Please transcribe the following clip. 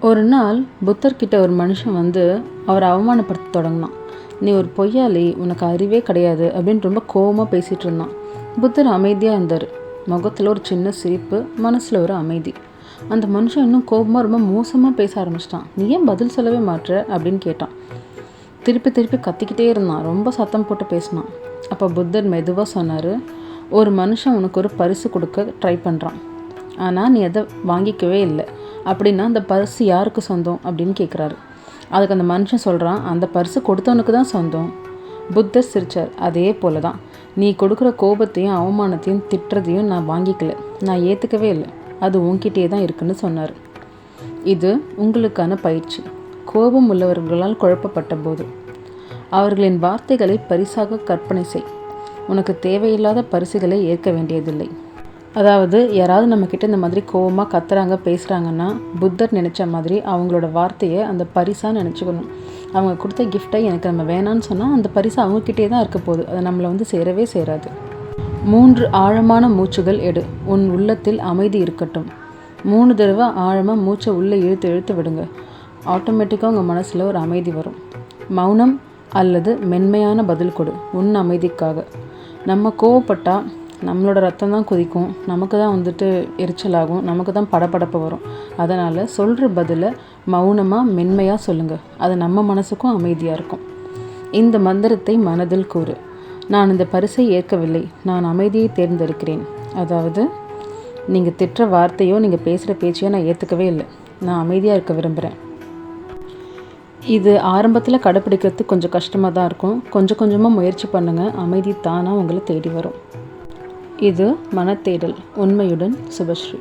ஒரு நாள் புத்தர்கிட்ட ஒரு மனுஷன் வந்து அவரை அவமானப்படுத்த தொடங்கினான். நீ ஒரு பொய்யாளி உனக்கு அறிவே கிடையாது அப்படின்னு ரொம்ப கோவமாக பேசிகிட்டு இருந்தான். புத்தர் அமைதியாக இருந்தார். முகத்தில் ஒரு சின்ன சிரிப்பு மனசில் ஒரு அமைதி. அந்த மனுஷன் இன்னும் கோபமாக ரொம்ப மோசமாக பேச ஆரம்பிச்சிட்டான். நீ ஏன் பதில் சொல்லவே மாட்ற? அப்படின்னு கேட்டான். திருப்பி திருப்பி கத்திக்கிட்டே இருந்தான். ரொம்ப சத்தம் போட்டு பேசினான். அப்போ புத்தர் மெதுவாக சொன்னார் ஒரு மனுஷன் உனக்கு ஒரு பரிசு கொடுக்க ட்ரை பண்ணுறான் ஆனால் நீ அதை வாங்கிக்கவே இல்லை. அப்படின்னா அந்த பரிசு யாருக்கு சொந்தம் அப்படின்னு கேட்குறாரு அதுக்கு அந்த மனுஷன் சொல்கிறான் அந்த பரிசு கொடுத்தவனுக்கு தான் சொந்தம். புத்தர் சிரிச்சார் அதே போல தான் நீ கொடுக்குற கோபத்தையும் அவமானத்தையும் திட்டுறதையும் நான் வாங்கிக்கல. நான் ஏற்றுக்கவே இல்லை. அது உன்கிட்டே தான் இருக்குன்னு சொன்னார். இது உங்களுக்கான பயிற்சி. கோபம் உள்ளவர்களால் குழப்பப்பட்ட போது. அவர்களின் வார்த்தைகளை பரிசாக கற்பனை செய். உனக்கு தேவையில்லாத பரிசுகளை ஏற்க வேண்டியதில்லை. அதாவது யாராவது நம்மக்கிட்ட இந்த மாதிரி கோவமாக கத்துறாங்க பேசுகிறாங்கன்னா புத்தர் நினச்ச மாதிரி அவங்களோட வார்த்தையை அந்த பரிசாக நினச்சிக்கணும். அவங்க கொடுத்த கிஃப்ட்டை எனக்கு நம்ம வேணான்னு சொன்னால் அந்த பரிசு அவங்கக்கிட்டே தான் இருக்க போகுது. அது நம்மளை வந்து சேரவே சேராது. மூன்று ஆழமான மூச்சுகள் எடு. உன் உள்ளத்தில் அமைதி இருக்கட்டும். மூணு தடவை ஆழமாக மூச்சை உள்ளே இழுத்து இழுத்து விடுங்க. ஆட்டோமேட்டிக்காக உங்கள் மனசில் ஒரு அமைதி வரும். மௌனம் அல்லது மென்மையான பதில் கொடு. உன் அமைதிக்காக. நம்ம கோவப்பட்டால் நம்மளோட ரத்தம் தான் கொதிக்கும். நமக்கு தான் வந்துட்டு எரிச்சலாகும். நமக்கு தான் படபடப்பு வரும். அதனால் சொல்கிற பதிலை மௌனமாக மென்மையாக சொல்லுங்கள் அது நம்ம மனசுக்கும் அமைதியாக இருக்கும். இந்த மந்திரத்தை மனதில் கூறு. நான் இந்த பரிசை ஏற்கவில்லை. நான் அமைதியை தேர்ந்தெடுக்கிறேன். அதாவது நீங்கள் திட்டுற வார்த்தையோ நீங்கள் பேசுகிற பேச்சையோ நான் ஏற்றுக்கவே இல்லை. நான் அமைதியாக இருக்க விரும்புகிறேன் இது ஆரம்பத்தில் கடைப்பிடிக்கிறது கொஞ்சம் கஷ்டமாக தான் இருக்கும். கொஞ்சம் கொஞ்சமாக முயற்சி பண்ணுங்கள் அமைதி தானாக உங்களை தேடி வரும். இது மனத்தேடல் உண்மையுடன் சுபஸ்ரீ.